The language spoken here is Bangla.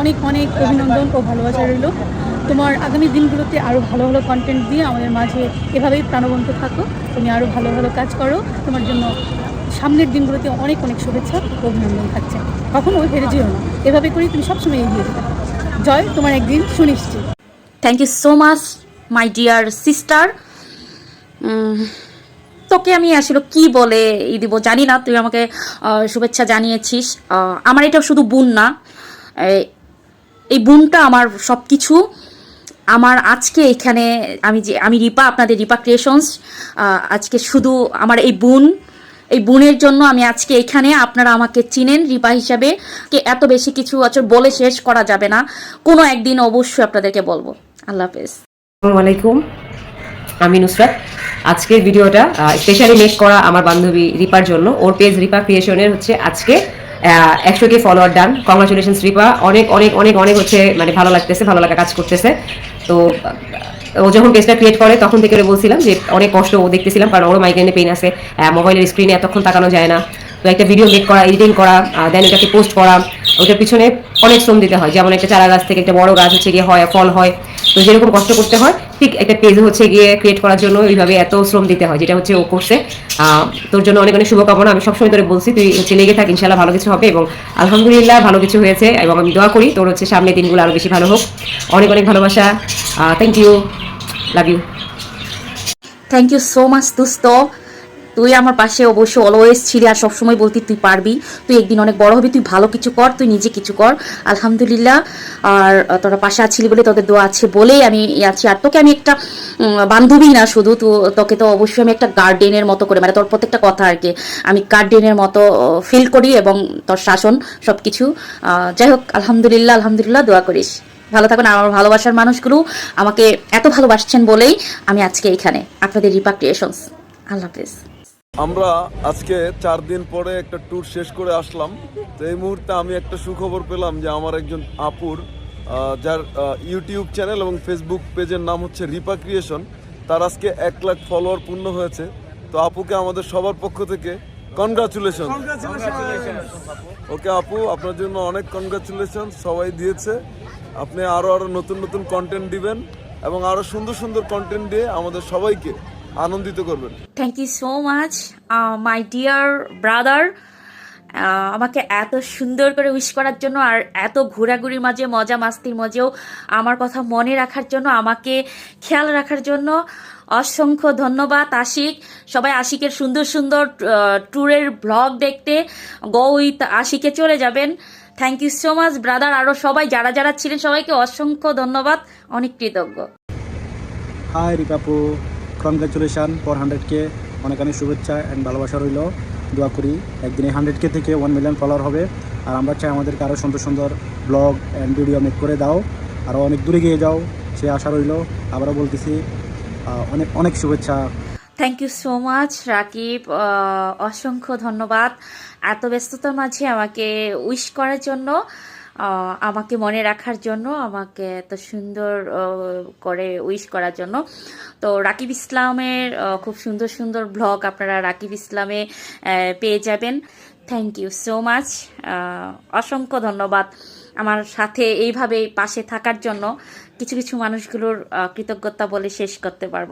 অনেক অনেক অভিনন্দন ও ভালোবাসা রইল। তোমার আগামী দিনগুলোতে আরও ভালো ভালো কন্টেন্ট দিয়ে আমাদের মাঝে এভাবেই প্রাণবন্ত থাকো। তুমি আরও ভালো ভালো কাজ করো। তোমার জন্য সামনের দিনগুলোতে অনেক অনেক শুভেচ্ছা ও অভিনন্দন থাকছে। কখনো হেরে যেও না। এভাবে করেই তুমি সবসময় এগিয়ে যেতে জয়, তোমার একদিন সুনিশ্চিত। Thank you so much my dear sister তোকে আমি আসলে কি বলে ই দিব জানি না। তুই আমাকে শুভেচ্ছা জানিয়েছিস। আমার এটা শুধু বোন না। এই- বোনটা আমার সব কিছু আমার আজকে এখানে আমি যে, আমি রিপা, আপনাদের রিপা ক্রিয়েশনস আজকে শুধু আমার এই বোন। এই বোনের জন্য আমি আজকে এখানে, আপনারা আমাকে চিনেন রিপা হিসাবে। কে এত বেশি কিছু বছর বলে শেষ করা যাবে না। কোনো একদিন অবশ্যই আপনাদেরকে বলব। আল্লাহ হাফেজ। আলাইকুম। আমি নুসরাত। আজকের ভিডিওটা স্পেশালি মেক করা আমার বান্ধবী রিপার জন্য। ওর পেজ রিপা ক্রিয়েশনের হচ্ছে আজকে। একশো K follower done congratulation Ripa. অনেক অনেক অনেক অনেক হচ্ছে মানে ভালো লাগতেছে, ভালো লাগা কাজ করতেছে। তো, ও যখন পেজটা ক্রিয়েট করে, তখন থেকে বলছিলাম যে, অনেক কষ্ট ও দেখতেছিলাম, কারণ ওরও মাইগ্রেনে পেন আছে মোবাইলের স্ক্রিনে এতক্ষণ তাকানো যায় না। তো একটা ভিডিও মেক করা এডিটিং করা দেন এটাকে পোস্ট করা, ওটার পিছনে অনেক শ্রম দিতে হয়। যেমন একটা চারা গাছ থেকে একটা বড় গাছ হচ্ছে গিয়ে হয়, ফল হয়। তো যেরকম কষ্ট করতে হয়, ঠিক একটা পেজ হচ্ছে গিয়ে ক্রিয়েট করার জন্য এইভাবে এত শ্রম দিতে হয়, যেটা হচ্ছে ও করছে। তোর জন্য অনেক অনেক শুভকামনা। আমি সবসময় তোরে বলছি, তুই হচ্ছে লেগে থাক ইনশাল্লাহ ভালো কিছু হবে এবং আলহামদুলিল্লাহ ভালো কিছু হয়েছে এবং আমি দোয়া করি তোর হচ্ছে সামনে দিনগুলো আরও বেশি ভালো হোক। অনেক অনেক ভালোবাসা। Thank you love you thank you so much দোস্ত। তুই আমার পাশে অবশ্যই অলওয়েজ ছিলি আর সবসময় বলতি তুই পারবি। তুই একদিন অনেক বড় হবি, তুই ভালো কিছু কর, তুই নিজে কিছু কর। আলহামদুলিল্লাহ। আর তোরা পাশে আছিলি বলে তোদের দোয়া আছে বলেই আমি আছি। আর তোকে আমি একটা বান্ধবী না শুধু, তো তোকে তো অবশ্যই আমি একটা গার্ডেনের মতো করে মানে তোর প্রত্যেকটা কথা আর কি, আমি গার্ডেনের মতো ফিল করি এবং তোর শাসন সব কিছু যাই হোক, আলহামদুলিল্লাহ আলহামদুলিল্লাহ, দোয়া করিস। ভালো থাকুন আমার ভালোবাসার মানুষগুলো আমাকে এত ভালোবাসছেন বলেই আমি আজকে এখানে। আপনাদের রিপা ক্রিয়েশনস আল্লাহ হাফেজ। আমরা আজকে চার দিন পরে একটা ট্যুর শেষ করে আসলাম। তো এই মুহূর্তে আমি একটা সুখবর পেলাম যে আমার একজন আপুর যার ইউটিউব চ্যানেল এবং ফেসবুক পেজের নাম হচ্ছে রিপা ক্রিয়েশন তার আজকে এক লাখ ফলোয়ার পূর্ণ হয়েছে। তো আপুকে আমাদের সবার পক্ষ থেকে কনগ্রাচুলেশন ওকে আপু আপনার জন্য অনেক কনগ্রাচুলেশন সবাই দিয়েছে। আপনি আরও আরও নতুন নতুন কন্টেন্ট দিবেন এবং আরও সুন্দর সুন্দর কন্টেন্ট দিয়ে আমাদের সবাইকে আনন্দিত করবেন। Thank you so much my dear brother আমাকে এত সুন্দর করে উইশ করার জন্য আর এত ঘোরাঘুরির মাঝে মজা মাস্তির মাঝেও আমার কথা মনে রাখার জন্য আমাকে খেয়াল রাখার জন্য অসংখ্য ধন্যবাদ আশিক। সবাই আশিকের সুন্দর সুন্দর ট্যুরের ব্লগ দেখতে গো উইথ আশিকে চলে যাবেন। Thank you so much brother আরও সবাই যারা যারা ছিলেন সবাইকে অসংখ্য ধন্যবাদ। অনেক কৃতজ্ঞ। হাই রিকাপু কনগ্রাচুলেশন ফর হান্ড্রেড কে অনেক অনেক শুভেচ্ছা অ্যান্ড ভালোবাসা রইল। দোয়া করি একদিনে হান্ড্রেড কে থেকে ওয়ান মিলিয়ন ফলোয়ার হবে। আর আমরা চাই আমাদেরকে আরও সুন্দর সুন্দর ব্লগ অ্যান্ড ভিডিও মেক করে দাও। আরও অনেক দূরে গিয়ে যাও, সে আশা রইল। আবারও বলতেছি অনেক অনেক শুভেচ্ছা। Thank you so much Rakib. অসংখ্য ধন্যবাদ। এত ব্যস্ততার মাঝে আমাকে উইশ করার জন্য। আমাকে মনে রাখার জন্য, আমাকে এত সুন্দর করে উইশ করার জন্য। তো রাকিব ইসলামের খুব সুন্দর সুন্দর ব্লগ আপনারা রাকিব ইসলামে পেয়ে যাবেন। থ্যাংক ইউ সো মাচ অসংখ্য ধন্যবাদ আমার সাথে এইভাবে পাশে থাকার জন্য। কিছু কিছু মানুষগুলোর কৃতজ্ঞতা বলে শেষ করতে পারব